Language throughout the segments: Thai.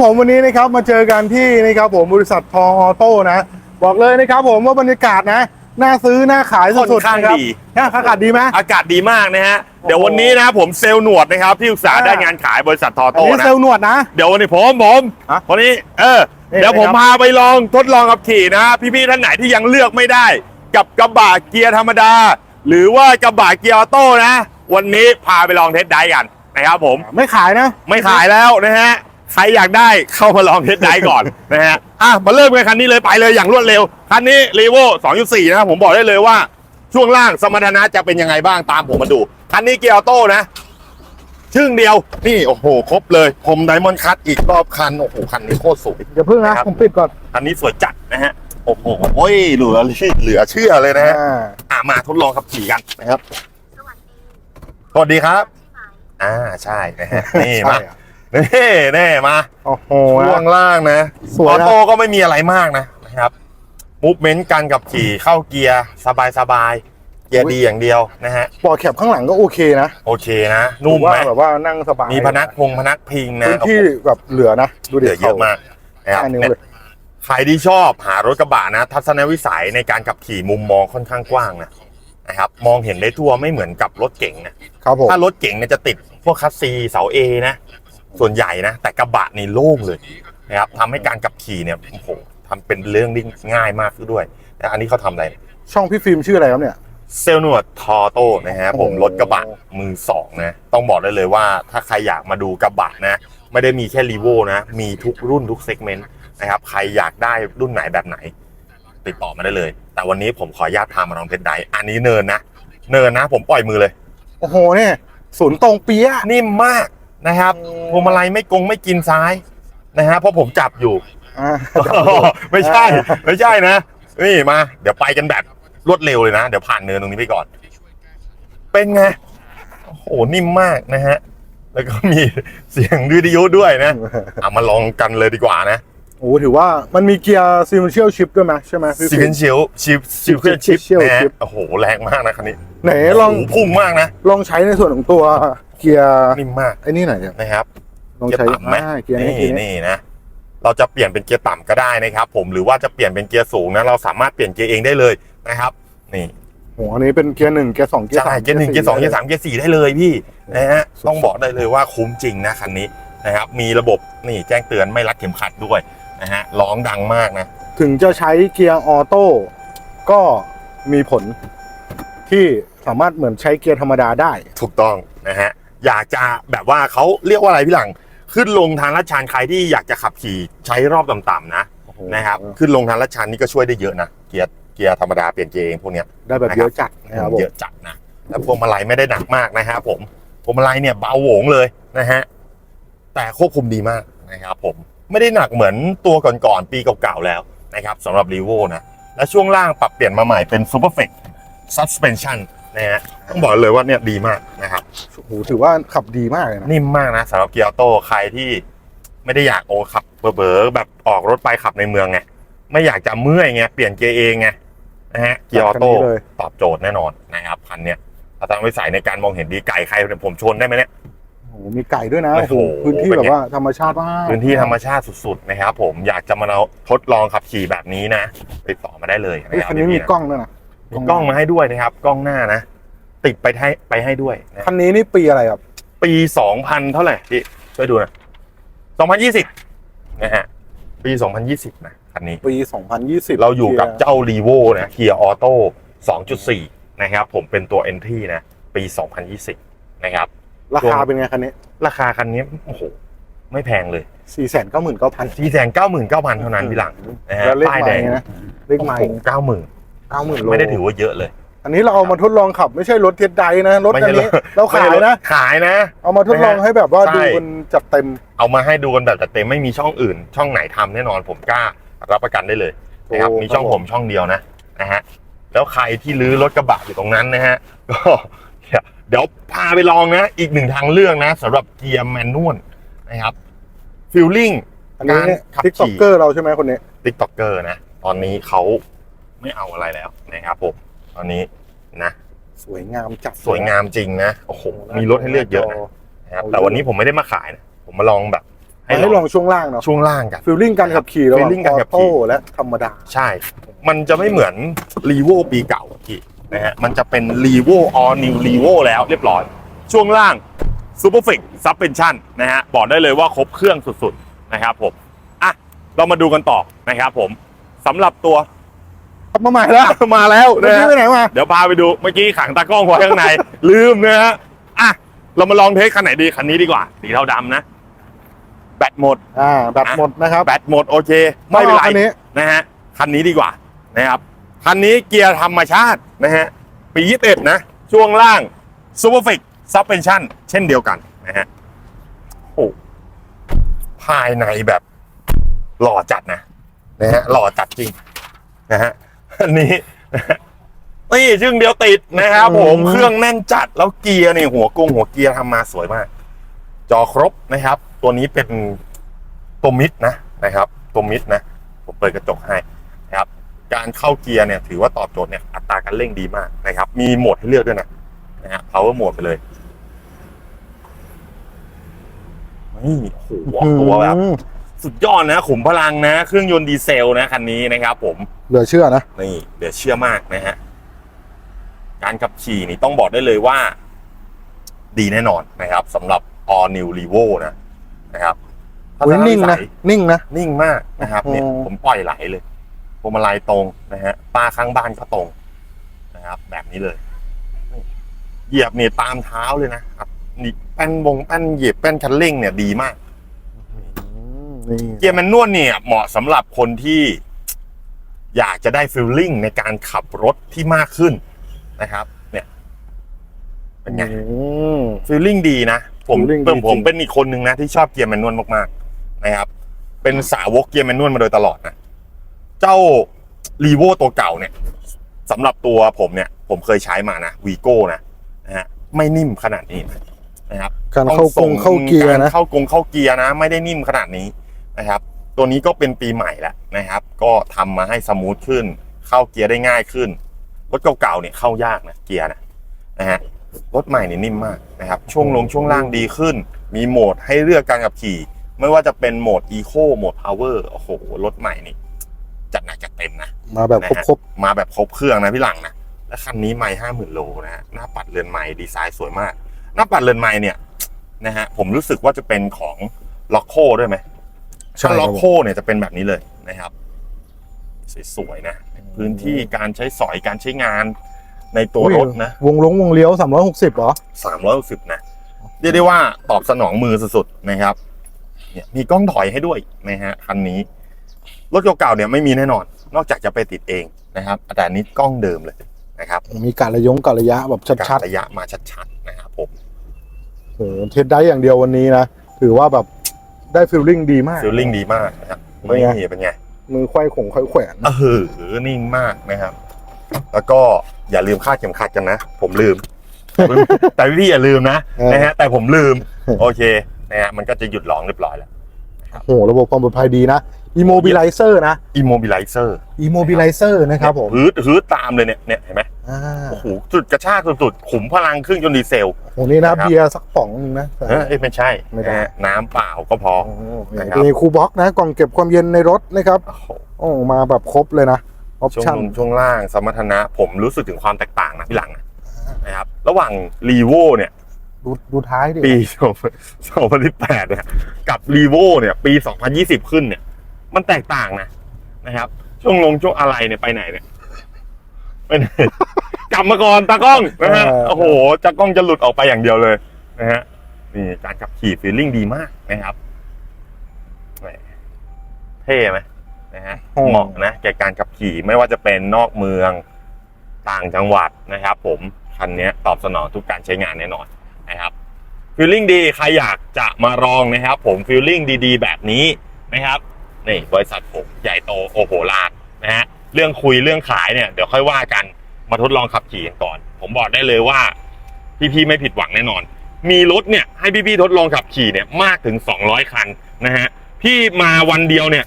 ผมวันนี้นะครับมาเจอกันที่นะครับผมบริษัททองออโต้นะ บอกเลยนะครับผมว่าบรรยากาศนะน่าซื้อน่าขายสุดค่อนๆข้างนะครับดี น่าอากาศดีไหม อากาศดีมากนะฮะ เดี๋ยวโอ้โหวันนี้นะครับผมเซลล์หนวดนะครับที่อุตสาห์อ่าได้งานขายบริษัททออันโต้นี้นะ เซลล์หนวดนะ เดี๋ยววันนี้ผมผมฮะวันนี้ เออ นี่เดี๋ยวผมนะครับ พาไปลองทดลองขับขี่นะพี่ๆท่านไหนที่ยังเลือกไม่ได้ กับกระบะเกียร์ธรรมดา หรือว่ากระบะเกียร์ออโต้นะ วันนี้พาไปลองเทสไดรฟ์กันนะครับผม ไม่ขายนะไม่ขายแล้วนะฮะ ใครอยากได้เข้ามาลองเทสไดรฟ์ก่อน นะฮะอะมาเริ่มกันคันนี้เลยไปเลยอย่างรวดเร็ว คันนี้รีโว2.4 นะครับผมบอกได้เลยว่าช่วงล่างสมรรถนะจะเป็นยังไงบ้างตามผมมาดู คันนี้เกียร์ออโต้นะชึ่งเดียว นี่โอ้โห ครบเลยผมไดมอนด์คัตอีกรอบคัน โอ้โห คันนี้โคตรสวยเดี๋ยวพึ่งนะครับผมปิดก่อน คันนี้สวยจัดนะฮะ โอ้โหโอ้ยเหลือเหลือเชื่อเลยนะฮะอ่าอะมาทดลองขับขี่กันนะครับ สวัสดีครับ อ่า ใช่นะฮะนี่มาใช่อะ นี่แน่มาโอ้โหช่วงล่างนะสวยอนะอโต้ก็ไม่มีอะไรมากนะนะครับมูฟเมนต์การกับขี่เข้าเกียร์สบายสบายๆเกียร์ดีอย่างเดียวนะฮะปอดแคบข้างหลังก็โอเคนะ โอเคนะ นุ่มว่าไหมแบบว่านั่งสบายมีพนักพงพนักพิงนะพื้นที่แบบเหลือนะดูเหเด็ลือเยอะมากนะครับแค่นิ้วเลยใครที่ชอบหารถกระบะนะ ทัศนวิสัยในการขับขี่มุมมองค่อนข้างกว้างนะนะครับมองเห็นได้ทั่วไม่เหมือนกับรถเก๋งนะครับผมถ้ารถเก๋งเนี่ยจะติดพวกคัสซีเสาเอนะ ส่วนใหญ่นะ แต่กระบะนี่โล่งเลยนะครับทำให้การขับขี่เนี่ยโอ้โหทำเป็นเรื่องที่ง่ายมากขึ้นด้วยแต่อันนี้เขาทำอะไร ช่องพี่ฟิล์มชื่ออะไรครับเนี่ย เซลล์หนวดทอโต้นะฮะผมโอ้โหรถกระบะมือสองนะ ต้องบอกได้เลยว่าถ้าใครอยากมาดูกระบะนะ ไม่ได้มีแค่รีโวนะ มีทุกรุ่นทุกเซกเมนต์นะครับ ใครอยากได้รุ่นไหนแบบไหน ติดต่อมาได้เลย แต่วันนี้ผมขออนุญาตพามาลองเทสไดรฟ์อันนี้เนินนะ เนินนะ ผมปล่อยมือเลย โอ้โหเนี่ยศูนย์ตรงเปียะนิ่มมาก นะครับอืมพวงมาลัยไม่กงไม่กินซ้ายนะฮะเพราะผมจับอยู่ อ่า ไม่ใช่ ไม่ใช่นะ นี่มา เดี๋ยวไปกันแบบรวดเร็วเลยนะ เดี๋ยวผ่านเนินตรงนี้ไปก่อน เป็นไง โอ้โห นิ่มมากนะฮะ แล้วก็มีเสียงวิทยุด้วยนะเอามาลองกันเลยดีกว่านะโอ้โหถือว่ามันมีเกียร์ซีเนเชียลชิปด้วยไหมใช่ไหมพี่ซีฟิเคนล์มเชียลชิปชิปชิป Sequential นะฮะ chip โอ้โห แรงมากนะคันนี้ไหนลอง โโหพุ่งมากนะ ลองใช้ในส่วนของตัว เกียร์นิ่มมากไอ้นี่หน่อยเนี่ยนะครับลองเกียใช้ร์ต่ำไหมอ่าเกียร์นี้เกียร์นี้นี่นะเราจะเปลี่ยนเป็นเกียร์ต่ำก็ได้นะครับ ผมหรือว่าจะเปลี่ยนเป็นเกียร์สูงนะเราสามารถเปลี่ยนเกียร์เองได้เลยนะครับ นี่โหอันนี้เป็นเกียร์หนึ่งเกียร์สองเกียร์ใช่สามเกียร์หนึ่งเกียร์สองเกียร์สามเกียร์สี่ได้เลยพี่นะฮะต้องบอกได้เลยว่าคุ้มจริงนะคันนี้นะครับมีระบบนี่แจ้งเตือนไม่รัดเข็มขัดด้วยนะฮะร้องดังมากนะ ถึงจะใช้เกียร์ออโต้ก็มีผลที่สามารถเหมือนใช้เกียร์ธรรมดาได้ ถูกต้องนะฮะ อยากจะแบบว่าเขาเรียกว่าอะไรพี่หลัง ขึ้นลงทางลาดชันใครที่อยากจะขับขี่ใช้รอบต่ำๆนะนะครับขึ้นลงทางลาดชันนี่ก็ช่วยได้เยอะนะเกียร์เกียร์ธรรมดาเปลี่ยนเกียร์เองพวกเนี้ยได้แบบเยอะจัดนะครับผมเยอะจัดนะแล้วพวงมาลัยไม่ได้หนักมากนะครับผมพวงมาลัยเนี่ยเบาโหวงเลยนะฮะแต่ควบคุมดีมากนะครับผมไม่ได้หนักเหมือนตัวก่อนๆปีเก่าๆแล้วนะครับสำหรับรีโวนะและช่วงล่างปรับเปลี่ยนมาใหม่เป็น Super f e c Suspension นะฮะต้องบอกเลยว่าเนี่ยดีมากนะครับโอ้โหถือว่าขับดีมากเลยนะนิ่มมากนะสำหรับเกียร์ออโต้ใครที่ไม่ได้อยากโอขับเบอร์ๆแบบออกรถไปขับในเมืองไงไม่อยากจะเมื่อยไงเปลี่ยนเกียร์เองไงนะฮะเกียร์ออโต้ตอบโจทย์แน่นอนนะครับคันเนี้ยอาจารย์วิสัยในการมองเห็นดีไก่ใครผมชนได้ไหมเนี่ยโอ้โหมีไก่ด้วยนะโอ้โอ้โหโหพื้นที่เป็นแบบไงว่าธรรมชาติมากพื้นที่ธรรมชาติสุดๆนะครับผมอยากจะมาเอาทดลองขับขี่แบบนี้นะติดต่อมาได้เลยเฮ้ยนะครับคันนี้มีพี่ๆะกล้องด้วยนะ มีกล้องมาให้ด้วยนะครับ กล้องหน้านะ ติดไปให้ไปให้ด้วยนะคันนี้นี่ปีอะไรครับ ปี2000เท่าไหร่พี่ช่วยดูนะ2020นะฮะปี2020นะคันนี้ ปี2020เราอยู่กับเจ้า r ีโวนะเกียร์ออโต้2.4นะครับ ผมเป็นตัว Entry นะ ปี2020นะครับ ราคาเป็นไงคันนี้ ราคาคันนี้โอ้โหไม่แพงเลย4 9 9 0 0 0 4 9 9 9 0 0เท่านั้นพี่หลังนะฮะแล้วเลขป้ายใหแดม่งนะเลขใหม่โอ้โห 90,000 90,000โลไม่ได้ถือว่าเยอะเลย อันนี้เราเอามาทดลองขับไม่ใช่รถเทสไดนะรถไม่อัใช่นนี้รถเราขายไม่ใช่รถนะขายนะ เอามาทดลองนะฮะให้แบบว่าใช่ดูมันจัดเต็ม เอามาให้ดูกันแบบจัดเต็มไม่มีช่องอื่น ช่องไหนทำแน่นอนผมกล้ารับประกันได้เลยนะครับโอ้มีช่องครับผผมมช่องเดียวนะนะฮะแล้วใครที่ลื้อรถกระบะอยู่ตรงนั้นนะฮะก็เดี๋ยวพาไปลองนะ อีกหนึ่งทางเลือกนะสำหรับเกียร์แมนนวลนะครับฟิลลิ่งอันนี้การขับทิกตอกขี่เกอร์เราใช่ไหมคนนี้ติ๊กต็อกเกอร์นะ ตอนนี้เขา ไม่เอาอะไรแล้วนะครับผมตอนนี้นะสวยงามจัดสวยงามจริงนะโอ้โหมีรถให้เลือกเยอะนะนะครับแต่วันนี้ผมไม่ได้มาขายนะผมมาลองแบบให้ให้ลลององช่วงล่างเนาะช่วงล่างกันฟิลลิ่งการขับขี่ระหว่าง feeling อการอขับขี่โต้และธรรมดาใช่ มันจะไม่เหมือนรีโวปีเก่าอะพี่นะฮะมันจะเป็นรีโวออนิวรีโวแล้วเรียบร้อย ช่วงล่างซูเปอร์ฟิกซับเพนชั่นนะฮะบอกได้เลยว่าครบเครื่องสุดๆนะครับผมอะเรามาดูกันต่อนะครับผมสำหรับตัว ขับมาใหม่แล้วมาแล้วเมื่อนะกี้ฮะไปไหนมา เดี๋ยวพาไปดูเมื่อกี้ขังตากล้องไว้ข้างใน ลืมนะฮะอะเรามาลองเทสคันไหนดีคันนี้ดีกว่าสีเทาดำนะ แบตหมด อ่าแบตหมดนะครับแบตหมดโอเค ไม่เป็นไรคันนี้นะฮะคันนี้ดีกว่านะครับคันนี้เกียร์ธรรมชาตินะฮะปี21นะ ช่วงล่างซูเปอร์ฟิกซับเพนชั่นเช่นเดียวกันนะฮะโอ้ภายในแบบ หล่อจัดนะนะฮะหล่อจัดจริงนะฮะ อันนี้นะฮะนี่ชึ่งเดียวติดนะครับผมเครื่องแน่นจัดแล้วเกียร์นี่หัวกงหัวเกียร์ทำมาสวยมาก จอครบนะครับ ตัวนี้เป็นตัวมิดนะนะครับตัวมิดนะ ผมเปิดกระจกให้นะครับ การเข้าเกียร์เนี่ยถือว่าตอบโจทย์เนี่ยอัตราการเร่งดีมากนะครับ มีโหมดให้เลือกด้วยนะนะฮะ power mode ไปเลยนี่โอ้โหออกตัวแบบอืม สุดยอดนะขุมพลังนะ เครื่องยนต์ดีเซลนะคันนี้นะครับ ผมเหลือเชื่อนะนี่เดี๋ยวเชื่อมากนะฮะการขับขี่นี่ต้องบอกได้เลยว่า ดีแน่นอนนะครับสำหรับ all new Revo นะนะครับอุ๊ยนิ่งนะทัศวิสัยนิ่งนะนิ่งมากนะครับเนี่ยอืมผมปล่อยไหลเลยพวงมาลัยตรงนะฮะป้าข้างบ้านก็ตรงนะครับ แบบนี้เลยนี่เหยียบเนี่ยตามเท้าเลยนะครับนี่แป้นวงแป้นเหยียบแป้นคันเร่งเนี่ยดีมาก นี่เกียร์แมนนวลเนี่ยเหมาะสำหรับคนที่อยากจะได้ฟีลลิ่งในการขับรถที่มากขึ้นนะครับ เนี่ยเป็นไงอืมฟีลลิ่งดีนะผม feeling ดีผมผมจริงเป็นอีกคนหนึ่งนะที่ชอบเกียร์แมนนวลมากๆนะครับ เป็นสาวกเกียร์แมนนวลมาโดยตลอดนะเจ้ารีโวตัวเก่าเนี่ยสำหรับตัวผมเนี่ย ผมเคยใช้มานะวีโก้นะนะฮะไม่นิ่มขนาดนี้นะครับการเข้ากงต้องส่เข้าเกียร์นะเข้ากงเข้าเกียร์นะ ไม่ได้นิ่มขนาดนี้ นะครับ ตัวนี้ก็เป็นปีใหม่แล้วนะครับ ก็ทำมาให้สมูทขึ้น เข้าเกียร์ได้ง่ายขึ้น รถเก่าๆเนี่ยเข้ายากนะเกียร์นะนะฮะรถใหม่เนี่ยนิ่มมากนะครับ ช่วงลงช่วงล่างดีขึ้น มีโหมดให้เลือกการขับขี่ ไม่ว่าจะเป็นโหมดอีโคโหมดพาวเวอร์โอ้โหรถใหม่นี่จัดหนักจัดเต็มนะมาแบบนะฮะครบมาแบบครบเครื่องนะพี่หลังนะและคันนี้ไม่ห้าหมื่นโลนะฮะหน้าปัดเรือนไม้ดีไซน์สวยมาก หน้าปัดเรือนไม้เนี่ยนะฮะผมรู้สึกว่าจะเป็นของล็อกโคด้วยไหมๆใช่ ถ้าคล็รัอบกผมโคเนี่ยจะเป็นแบบนี้เลยนะครับ สวยๆนะ พื้นที่การใช้สอยการใช้งานในตัวรถนะ วงลงวงเลี้ยว 360 เหรอสามร้อยหกสิบนะเรียกได้ว่าตอบสนองมือสุดๆนะครับ เนี่ยมีกล้องถอยให้ด้วยนะฮะคันนี้ รถเก่าๆเนี่ยไม่มีแน่นอน นอกจากจะไปติดเองนะครับแต่อันนี้กล้องเดิมเลยนะครับ มีการระยงการระยะแบบชัดการระยะมาชัดๆนะครับผมๆโอ้โหเทสได้อย่างเดียววันนี้นะถือว่าแบบ ได้ฟิลลิ่งดีมาก ฟิลลิ่งดีมากนะครับเป็นไง นี่เป็นไงมือควายขงควายแขวนเออนิ่งมากนะครับ แล้วก็อย่าลืมคาดเข็มขัดกันนะ ผมลืม แต่พี่อย่าลืมนะนะฮะแต่ผมลืม โอเคนะฮะมันก็จะหยุดร้องเรียบร้อยแล้ว โอ้โหระบบความปลอดภัยดีนะ immobilizer นะ immobilizer immobilizer นะครับผมฮืดฮืดตามเลยเนี่ยเนี่ยเห็นไหมอ่าโอ้โหจุดกระชากสุดๆขุมพลังเครื่องยนต์ดีเซลโอ้นี่นะนะครับ เบียร์สักป๋องหนึงนะ เอ้ยไม่ใช่ไม่ได้ นะฮะน้ำเปล่าก็พอ โอ้โหนะครับ มีคูลบ็อกซ์นะกล่องเก็บความเย็นในรถนะครับโอ้โหโอ้มาแบบครบเลยนะออปช่วงชั่นลงช่วงล่างสมรรถนะผมรู้สึกถึงความแตกต่างนะพี่หลังนะนะครับระหว่างรีโวเนี่ย ดูดูท้ายดิปี2018เนี่ยกับรีโวเนี่ย ปี2020ขึ้นเนี่ย มันแตกต่างนะนะครับ ช่วงลงช่วงอะไรเนี่ยไปไหนเนี่ยไปไหนกลับมาก่อนตากล้องนะฮะโอ้โหตากล้องจะหลุดออกไปอย่างเดียวเลยนะฮะนี่การขับขี่ฟีลลิ่งดีมากนะครับแหมเท่ไหมนะฮะเหมาะนะแก่การขับขี่ไม่ว่าจะเป็นนอกเมืองต่างจังหวัดนะครับ ผมคันนี้ตอบสนองทุกการใช้งานแน่นอน นะครับฟีลลิ่งดีใครอยากจะมาลองนะครับ ผมฟีลลิ่งดีๆ แบบนี้นะครับนี่บริษัทผมใหญ่โตโอโหลานนะฮะเรื่องคุยเรื่องขายเนี่ยเดี๋ยวค่อยว่ากันมาทดลองขับขี่กันก่อน ผมบอกได้เลยว่า พี่ๆไม่ผิดหวังแน่นอน มีรถเนี่ยให้พี่ๆทดลองขับขี่เนี่ยมากถึง 200 คันนะฮะพี่มาวันเดียวเนี่ย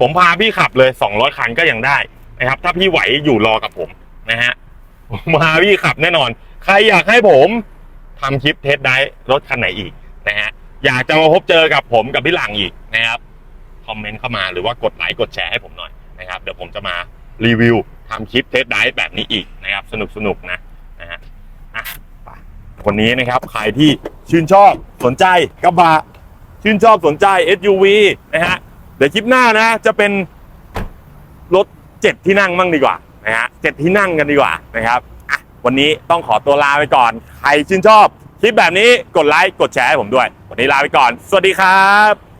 ผมพาพี่ขับเลย 200 คันก็ยังได้นะครับ ถ้าพี่ไหวอยู่รอกับผมนะฮะมาพี่ขับแน่นอน ใครอยากให้ผม ทำคลิปเทสได้รถคันไหนอีกนะฮะอยากจะมาพบเจอกับผมกับพี่หลังอีกนะครับคอมเมนต์เข้ามาหรือว่ากดไลค์กดแชร์ให้ผมหน่อยนะครับเดี๋ยวผมจะมารีวิวทำคลิปเทสไดฟ์แบบนี้อีกนะครับสนุกสนุกนะนะฮะอะไปวันนี้นะครับใครที่ชื่นชอบสนใจกระบะชื่นชอบสนใจ SUV นะฮะเดี๋ยวคลิปหน้านะจะเป็นรถเจ็ดที่นั่งมั่งดีกว่านะฮะเจ็ดที่นั่งกันดีกว่านะครับ วันนี้ต้องขอตัวลาไปก่อน ใครชื่นชอบคลิปแบบนี้กดไลค์กดแชร์ให้ผมด้วย วันนี้ลาไปก่อน สวัสดีครับ